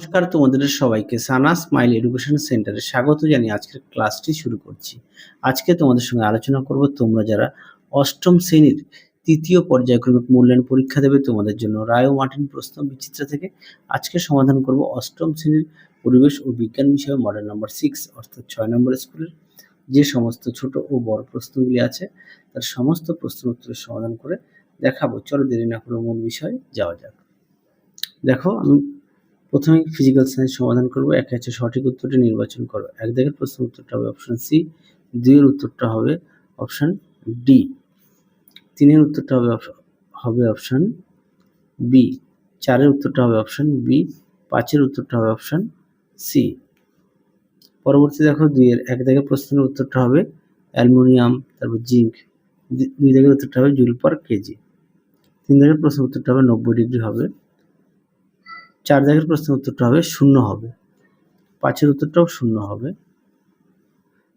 নমস্কার তোমাদের সবাইকে সানা স্মাইল এডুকেশন সেন্টারে স্বাগত জানিয়ে আজকের ক্লাসটি শুরু করছি। আজকে তোমাদের সঙ্গে আলোচনা করব তোমরা যারা অষ্টম শ্রেণির তৃতীয় পর্যায়ক্রমিক মূল্যায়ন পরীক্ষা দেবে তোমাদের জন্য রায় মার্টিন প্রশ্ন বিচিত্রা থেকে আজকে সমাধান করব অষ্টম শ্রেণির পরিবেশ ও বিজ্ঞান বিষয়ে মডেল নম্বর সিক্স অর্থাৎ ছয় নম্বর স্কুলের যে সমস্ত ছোট ও বড় প্রশ্নগুলি আছে, তার সমস্ত প্রশ্ন উত্তরের সমাধান করে দেখাবো। চলো দেরি না করে মূল বিষয়ে যাওয়া যাক। দেখো, আমি প্রথমে ফিজিক্যাল সায়েন্স সমাধান করব, একে হচ্ছে সঠিক উত্তরটি নির্বাচন করো। এক দাগের প্রশ্ন উত্তরটা হবে অপশন সি দুইয়ের উত্তরটা হবে অপশন ডি তিনের উত্তরটা হবে হবে অপশন বি চারের উত্তরটা হবে অপশন বি পাঁচের উত্তরটা হবে অপশন সি পরবর্তী দেখো দুইয়ের, এক দাগের প্রশ্নের উত্তরটা হবে অ্যালুমিনিয়াম, তারপর জিঙ্ক। দুই দাগের উত্তরটা হবে জুল পার কেজি। তিন দাগের প্রশ্নের উত্তরটা হবে নব্বই ডিগ্রি হবে। চার দাগের প্রশ্নের উত্তরটা হবে শূন্য হবে। পাঁচের উত্তরটাও শূন্য হবে।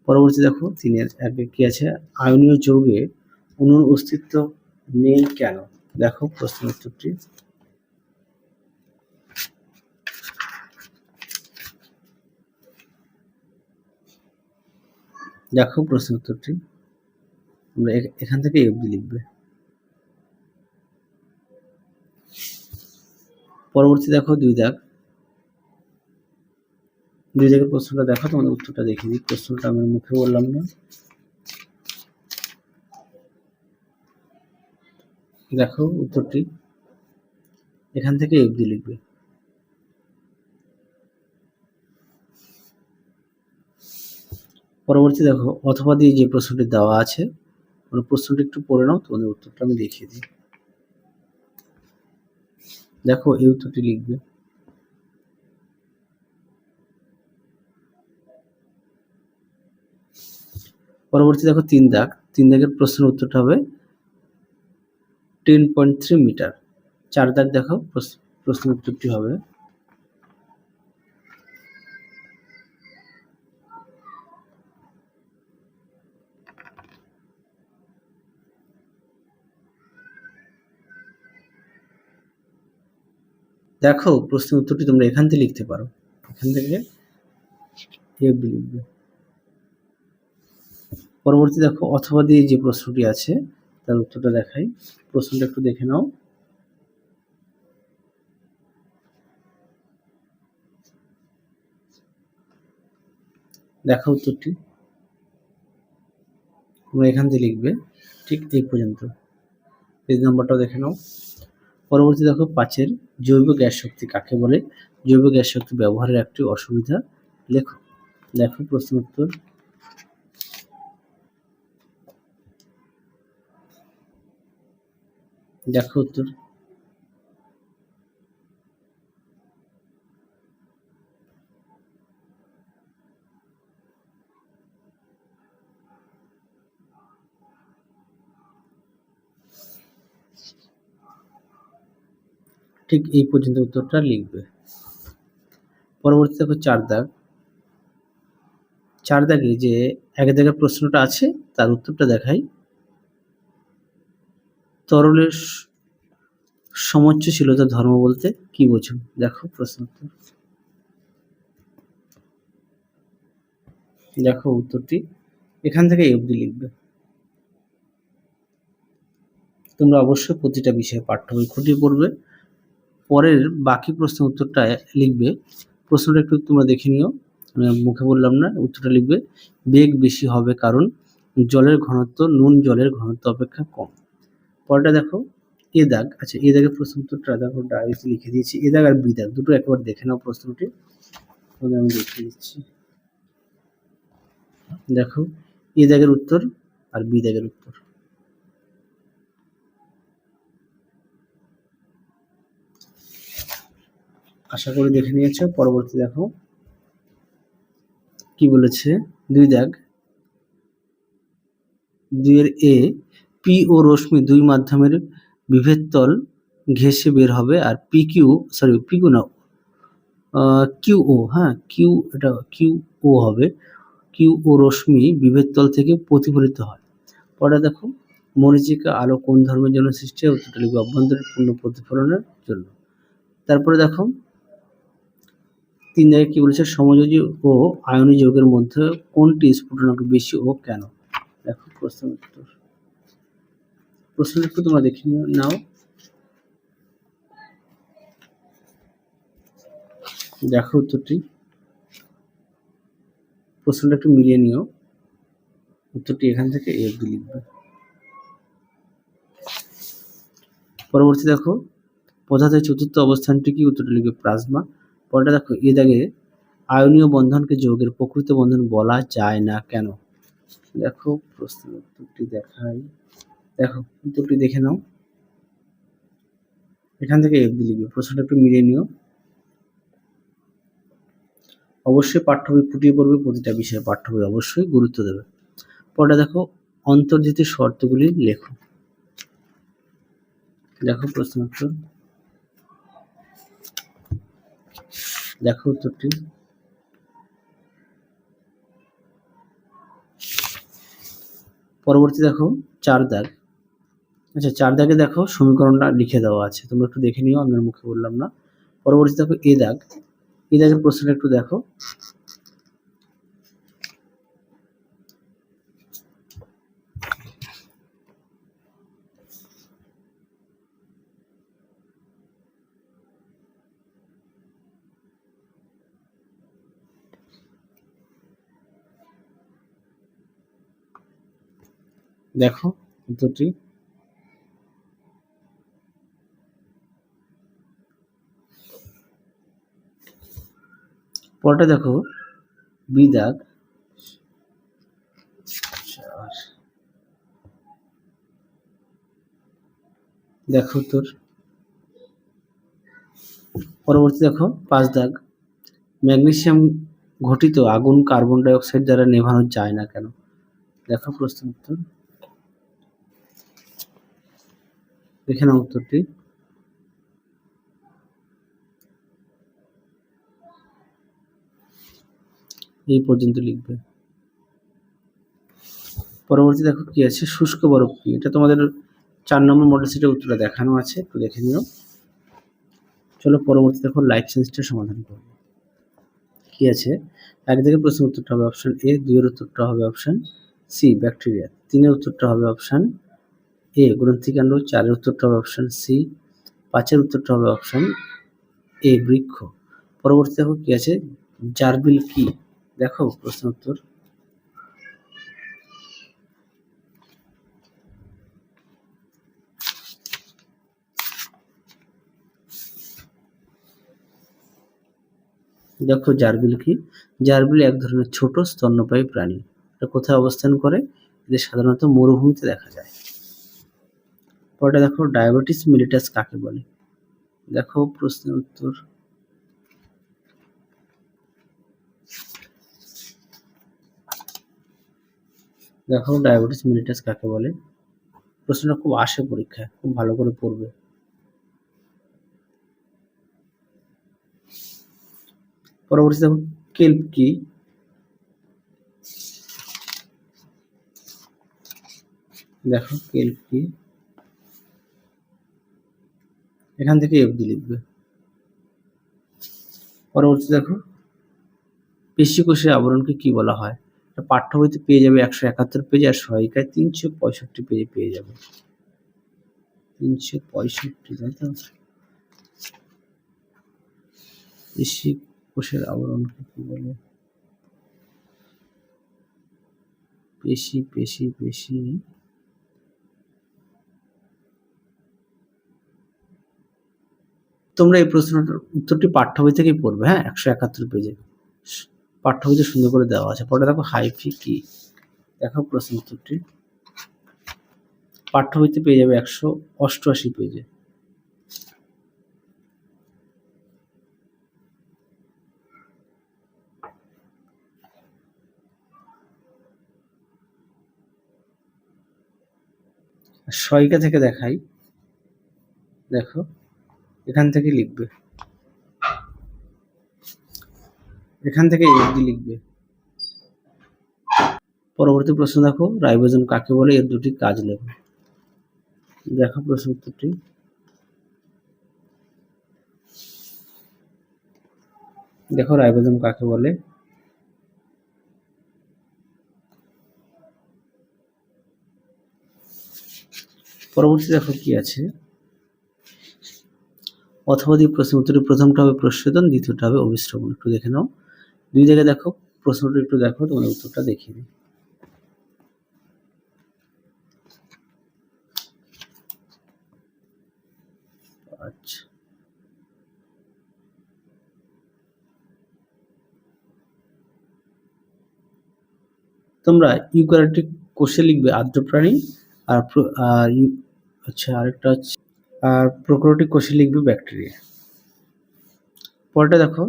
পরবর্তী দেখো, তিনের একে কি আছে? আয়নীয় যৌগে অণুর অস্তিত্ব নেই কেন? দেখো প্রশ্নের উত্তরটি। দেখো প্রশ্ন উত্তরটি। তোমরা এ- এখান থেকে অবধি লিখবে। পরবর্তী দেখো দুই দাগ। দুই দাগের প্রশ্নটা দেখো, তোমাদের উত্তরটা দেখিয়ে দিই প্রশ্নটা আমি মুখে বললাম না। দেখো উত্তরটি। এখান থেকে অবধি লিখবে। পরবর্তী দেখো, অথবা দিয়ে যে প্রশ্নটি দেওয়া আছে মানে প্রশ্নটি একটু পড়ে নাও, তোমাদের উত্তরটা আমি দেখিয়ে দিই। দেখো এই উত্তরটি লিখবে। পরবর্তী দেখো তিন দাগ। তিন দাগের প্রশ্নের উত্তরটা হবে টেন পয়েন্ট থ্রি মিটার চার দাগ দেখো প্রশ্ন- উত্তরটি হবে। দেখো, প্রশ্নের উত্তরটি তোমরা এখান থেকে লিখতে পারো। এখান থেকে লিখবে। পরবর্তী দেখো, অথবা দিয়ে যে প্রশ্নটি আছে, তার উত্তরটা দেখাই। প্রশ্নটা একটু দেখে নাও। দেখো উত্তরটি। তোমরা এখান থেকে লিখবে, ঠিক এই পর্যন্ত। পেজ নাম্বারটাও দেখে নাও। পরবর্তী দেখো পাঁচের জৈব গ্যাস শক্তি কাকে বলে? জৈব গ্যাস শক্তি ব্যবহারের একটি অসুবিধা লেখো। দেখো প্রশ্ন উত্তর। দেখো উত্তর। ঠিক এই পর্যন্ত উত্তরটা লিখবে। পরবর্তী দেখো চার দাগ। চার দাগে যে এক দাগের প্রশ্নটা আছে, তার উত্তরটা দেখাই। তরলের সমোচ্চশীলতা ধর্ম বলতে কি বোঝো দেখো প্রশ্ন দেখো উত্তরটি। এখান থেকে অবধি লিখবে। তোমরা অবশ্যই প্রতিটা বিষয়ে পাঠ্য বই খুঁটিয়ে পড়বে। পরের বাকি প্রশ্নের উত্তরটা লিখবে। প্রশ্নটা একটু তোমরা দেখে নিও। মুখে বললাম না, উত্তরটা লিখবে, বেগ বেশি হবে কারণ জলের ঘনত্ব, নুন জলের ঘনত্ব অপেক্ষা কম। পরেরটা দেখো, এ দাগ। আচ্ছা এ দাগের প্রশ্ন উত্তরটা দেখো ডায়েরিতে লিখে দিয়েছি। এ দাগ আর বি দাগ, দুটো একবার দেখে নাও প্রশ্নটি। আমি দেখিয়ে দিচ্ছি। দেখো, এ দাগের উত্তর আর বি দাগের উত্তর। আশা করি দেখে নিয়েছো। পরবর্তী দেখো। কি বলেছে? দুই দাগ। দুইয়ের এ, পি ও রশ্মি দুই মাধ্যমের বিভেদ তল ঘেঁষে বের হবে আর P Q sorry P Q না কিউ ও হ্যাঁ কিউ এটা কিউ ও হবে। কিউ ও রশ্মি বিভেদ তল থেকে প্রতিফলিত হয়। পরে দেখো মরিচিকা আলো কোন ধর্মের জন্য সৃষ্টি হয়? উত্তরটা লিখবে অভ্যন্তরীণ পূর্ণ প্রতিফলনের জন্য। তারপরে দেখো তিন জায়গায় কি বলেছে? সমযোজী ও আয়নী যৌগের মধ্যে কোনটি স্ফুটনাঙ্ক বেশি ও কেন? দেখো প্রশ্ন উত্তর। প্রশ্নটা উত্তর তোমরা দেখে নিও, নাও। দেখো উত্তরটি। প্রশ্নটা একটু মিলিয়ে নিও। উত্তরটি এখান থেকে এ অব্দি লিখবে। পরবর্তী দেখো, পদার্থের চতুর্থ অবস্থানটি কি? উত্তরটি লিখবে প্লাজমা। পরটা দেখো এ দাগে আয়নীয় বন্ধনকে যৌগের প্রকৃত বন্ধন বলা যায় না কেন? দেখো প্রশ্ন উত্তরটি দেখাই। দেখো, উত্তরটি দেখে নাও। এখান থেকে এফ লিখবে, প্রশ্নটা একটু মিলিয়ে নিও। অবশ্যই পাঠ্য বই ফুটিয়ে পড়বে, প্রতিটা বিষয়ে পাঠ্য বই অবশ্যই গুরুত্ব দেবে। পরটা দেখো অন্তর্জিত শর্তগুলি লেখো। দেখো প্রশ্ন উত্তর। দেখো উত্তরটি। পরবর্তী দেখো, চার দাগ। আচ্ছা চার দাগে দেখো সমীকরণটা লিখে দেওয়া আছে। তোমরা একটু দেখে নিও, আমি মুখে বললাম না। পরবর্তী দেখো, এ দাগ। এ দাগের প্রশ্নটা একটু দেখো। দেখো উত্তরটি পরটা দেখো, বি দাগ। দেখো উত্তর পরবর্তী দেখো, পাঁচ দাগ। ম্যাগনেসিয়াম ঘটিত আগুন কার্বন ডাই অক্সাইড দ্বারা নেভানো যায় না কেন? দেখো প্রশ্ন উত্তর। দেখে নাও উত্তরটি। এই পর্যন্ত লিখবে। পরবর্তী দেখো কি আছে? শুষ্ক বরফ কি? এটা তোমাদের চার নম্বর মডেল সেটের উত্তরটা দেখানো আছে, একটু দেখে নিও। চলো পরবর্তী দেখো লাইফ সেন্সটা সমাধান করব। কি আছে? এক দিকে প্রশ্ন উত্তরটা হবে অপশন এ দুইয়ের উত্তরটা হবে অপশন সি ব্যাকটেরিয়া তিনের উত্তরটা হবে অপশন এ, গ্রন্থিকাণ্ড, চারের উত্তরটা হবে অপশন সি পাঁচের উত্তরটা হবে অপশন এ বৃক্ষ। পরবর্তী দেখো কি আছে? জারবিল কি? দেখো প্রশ্ন উত্তর। দেখো জারবিল কি? জারবিল এক ধরনের ছোট স্তন্যপায়ী প্রাণী। এটা কোথায় অবস্থান করে? এদের সাধারণত মরুভূমিতে দেখা যায়। পরটা দেখো ডায়াবেটিস মিলিটাস কাকে বলে? দেখো প্রশ্নের উত্তর। দেখো ডায়াবেটিস মিলিটাস কাকে বলে? প্রশ্নটা খুব আসে পরীক্ষায়, খুব ভালো করে পড়বে। পরবর্তী দেখো কেল্প কি? দেখো কেল্প কি? এখান থেকে এফডি লিখবে। পরবর্তী দেখো, পেশি কোষের আবরণকে কি বলা হয়? পাঠ্য বইতে পেয়ে যাবে একশো একাত্তর পেজে আর সহায়িকায় তিনশো পঁয়ষট্টি পেজে পেয়ে যাবে। তিনশো পঁয়ষট্টি, তাই তো? পেশি কোষের আবরণকে কি বলে? পেশি পেশি পেশি। তোমরা এই প্রশ্নটার উত্তরটি পাঠ্য বই থেকেই পড়বে হ্যাঁ? একশো একাত্তর পেজে। পাঠ্য বইতে সুন্দর করে দেওয়া আছে। পরে দেখো হাইফি কি? দেখো প্রশ্ন উত্তরটি। পাঠ্য বইতে পেয়ে যাবে একশো অষ্টআশি পেজে। সহায়িকা থেকে দেখাই। দেখো। এখান থেকে লিখবে। এখান থেকে এফডি লিখবে। পরবর্তী প্রশ্ন দেখো, রাইবোজোম কাকে বলে? এর দুটি কাজ লেখো দেখো প্রশ্ন উত্তরটি। দেখো রাইবোজোম কাকে বলে? পরবর্তী দেখো কি আছে। অথবা দিয়ে প্রশ্ন উত্তরে প্রথমটা হবে প্রশ্নোত্তর, দ্বিতীয়টা হবে অভিশ্রবণ একটু দেখে নাও। দুই জায়গায় দেখো, প্রশ্নটা একটু দেখো তোমার উত্তরটা দেখিয়ে দিই। আচ্ছা। তোমরা ইউক্যারিওটিক কোষে লিখবে আদ্র প্রাণী আর আচ্ছা আরেকটা হচ্ছে আর প্রোক্যারিওটিক কোষে লিখবে ব্যাকটেরিয়া। পরেরটা দেখো,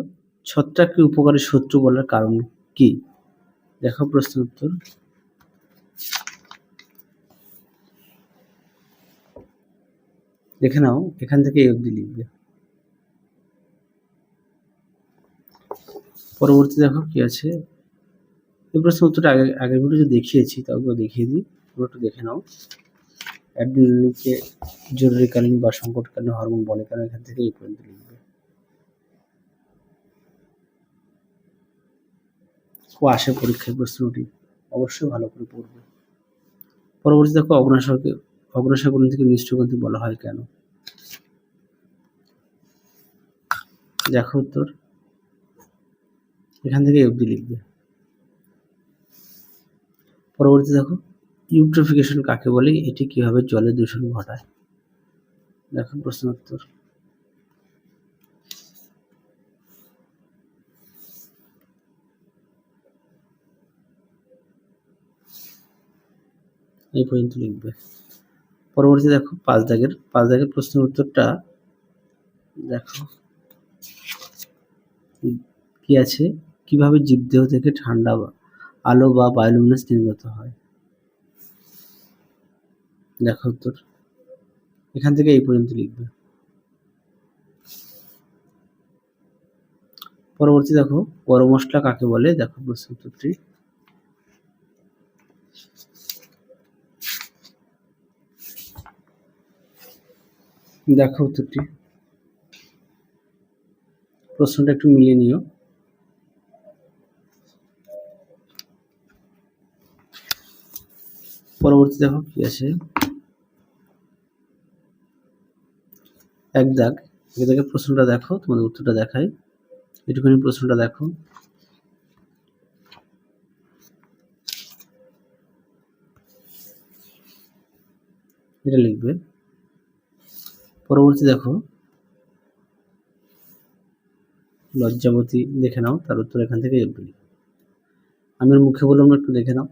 ছত্রাককে উপকারী শত্রু বলার কারণ কি? দেখো প্রশ্ন উত্তর। দেখে নাও, এখান থেকে এই অবধি লিখবে। পরবর্তী দেখো কি আছে। এই প্রশ্ন উত্তরটা আগে, আগের ভিডিও দেখিয়েছি, তাও দেখিয়ে দিই। পুরোটা দেখে নাও। অ্যাড্রিনালিনকে জরুরিকালীন বা সংকটকালীন হরমোন বলে কারণ এখান থেকে এই পর্যন্ত লিখবে? ও আসে পরীক্ষায় প্রশ্নটি, অবশ্যই ভালো করে পড়বে। পরবর্তী দেখো, অগ্নাশয়কে, অগ্নাশয় গ্রন্থি থেকে মিশ্র গ্রন্থি বলা হয় কেন? দেখো উত্তর। এখান থেকে অবধি লিখবে। পরবর্তী দেখো ইউট্রোফিকেশন কাকে বলে? এটি কীভাবে জলের দূষণ ঘটায়? দেখো প্রশ্ন উত্তর। এই পর্যন্ত লিখবে। পরবর্তী দেখো, পাঁচ দাগের পাঁচ দাগের প্রশ্নের উত্তরটা দেখো। কি আছে? কীভাবে জীবদেহ থেকে ঠান্ডা আলো বা বায়োলুমিনেন্স নির্গত হয়? দেখো উত্তর। এখান থেকে এই পর্যন্ত লিখবে। পরবর্তী দেখো, গরম মশলা কাকে বলে? দেখো প্রশ্ন উত্তরটি। দেখো উত্তরটি। প্রশ্নটা একটু মিলিয়ে নিও। পরবর্তী দেখো কি আছে? এক দাগ। এক দাগে প্রশ্নটা দেখো, তোমাদের উত্তরটা দেখাই। একটুখানি প্রশ্নটা দেখো। এটা লিখবে। পরবর্তী দেখো। লজ্জাবতী দেখে নাও, তার উত্তর এখান থেকে লিখবে আমি ওর মুখে বললাম একটু দেখে নাও।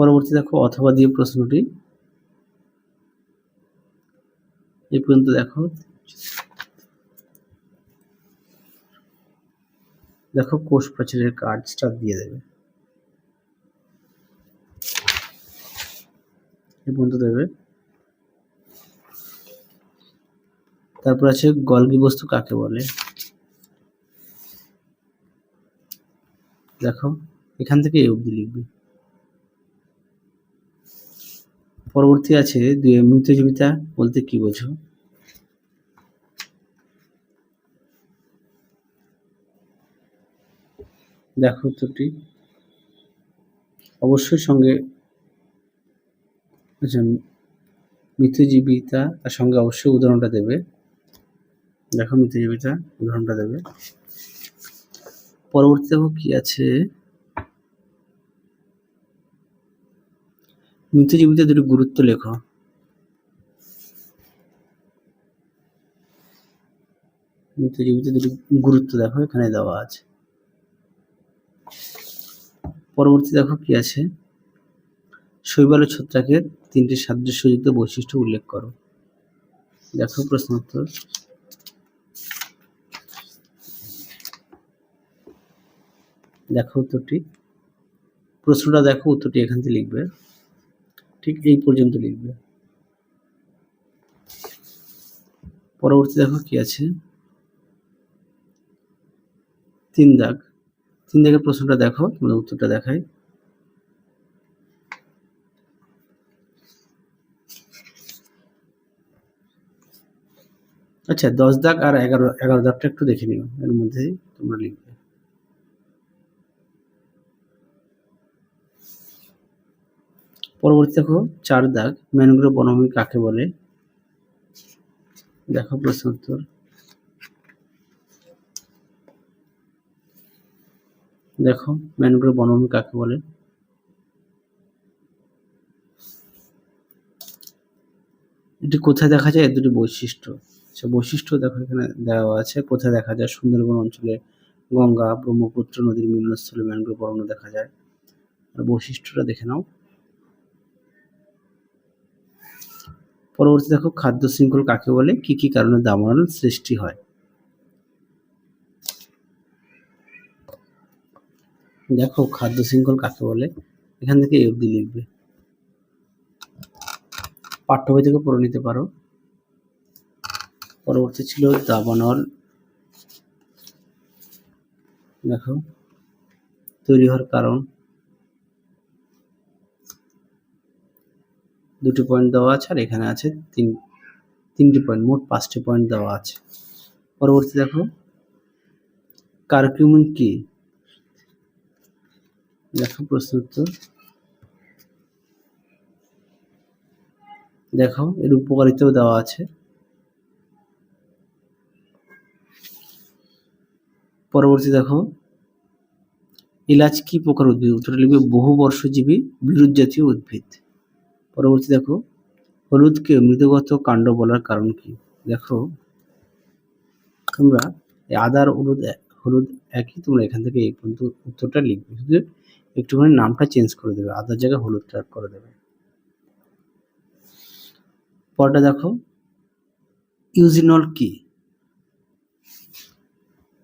পরবর্তী দেখো অথবা দিয়ে প্রশ্নটি। এ পর্যন্ত দেখো। দেখো কোষ প্রাচীরের কার্ডসটা দিয়ে দেবে। এই পর্যন্ত দেবে। তারপর আছে গলগি বস্তু কাকে বলে? দেখো, এখান থেকে এই অবধি লিখবে। পরবর্তী আছে, দুই মৃতজীবিতা বলতে কি বোঝো? দেখো উত্তরটি। অবশ্যই সঙ্গে মৃত্যুজীবিতা তার সঙ্গে অবশ্যই উদাহরণটা দেবে। দেখো মৃতজীবিতা উদাহরণটা দেবে। পরবর্তী দেখো কি আছে। মৃতজীবিতা দুটি গুরুত্ব লেখো। দুটি গুরুত্ব দেখো, এখানে দেওয়া আছে। পরবর্তী দেখো কি আছে? শৈবাল ছত্রাকের তিনটি সাদৃশ্যযুক্ত বৈশিষ্ট্য উল্লেখ করো। দেখো প্রশ্ন উত্তর দেখো উত্তরটি। প্রশ্নটা দেখো উত্তরটি এখান থেকে লিখবে। ঠিক এই পর্যন্ত লিখবে। পরবর্তী দেখো কি আছে? তিন দাগ। তিন দাগের প্রশ্নটা দেখো, তোমাদের উত্তরটা দেখাই। আচ্ছা দশ দাগ আর এগারো এগারো দাগটা একটু দেখে নিও, এর মধ্যেই তোমরা লিখবে। পরবর্তী দেখো, চার দাগ। ম্যানগ্রোভ বনভূমি কাকে বলে? দেখো প্রশ্ন উত্তর। দেখো, ম্যানগ্রোভ বনভূমি কাকে বলে? এটি কোথায় দেখা যায়? এর দুটি বৈশিষ্ট্য। সে বৈশিষ্ট্য দেখো এখানে দেওয়া আছে। কোথায় দেখা যায়? সুন্দরবন অঞ্চলে গঙ্গা, ব্রহ্মপুত্র নদীর মিলনস্থলে ম্যানগ্রোভ অরণ্য দেখা যায়। আর বৈশিষ্ট্যটা দেখে নাও। পরবর্তী দেখো খাদ্য শৃঙ্খল কাকে বলে? কি কি কারণে দাবানল সৃষ্টি হয়? দেখো খাদ্য শৃঙ্খল কাকে বলে? এখান থেকে এই অবধি লিখবে। পাঠ্য বই থেকে পড়ে নিতে পারো। পরবর্তী ছিল দাবানল দেখো, তৈরি হওয়ার কারণ। দুটি পয়েন্ট দেওয়া আছে আর এখানে আছে তিন, তিনটি পয়েন্ট মোট পাঁচটি পয়েন্ট দেওয়া আছে। পরবর্তী দেখো কারকিউমিন কি? দেখো প্রশ্ন উত্তর। দেখো, এর উপকারিতাও দেওয়া আছে। পরবর্তী দেখো, ইলাচ কি প্রকার উদ্ভিদ? উত্তরে লিখবে বহু বর্ষজীবী বিরুৎ জাতীয় উদ্ভিদ। পরবর্তী দেখো, হলুদকে মৃদগত কাণ্ড বলার কারণ কি? দেখো, তোমরা আদার হলুদ হলুদ একই, তোমরা এখান থেকে এই পর্যন্ত উত্তরটা লিখবে। শুধু একটুখানি নামটা চেঞ্জ করে দেবে, আদার জায়গায় হলুদটা করে দেবে। পরটা দেখো, ইউজিনল কি?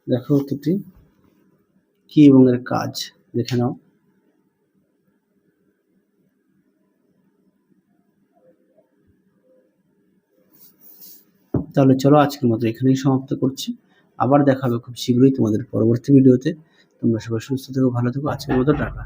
দেখো উত্তরটি, কি এবং এর কাজ, দেখে নাও। তাহলে চলো আজকের মতো এখানেই সমাপ্ত করছি। আবার দেখা হবে খুব শীঘ্রই তোমাদের পরবর্তী ভিডিওতে। তোমরা সবাই সুস্থ থেকো, ভালো থেকো। আজকের মতো টাটা।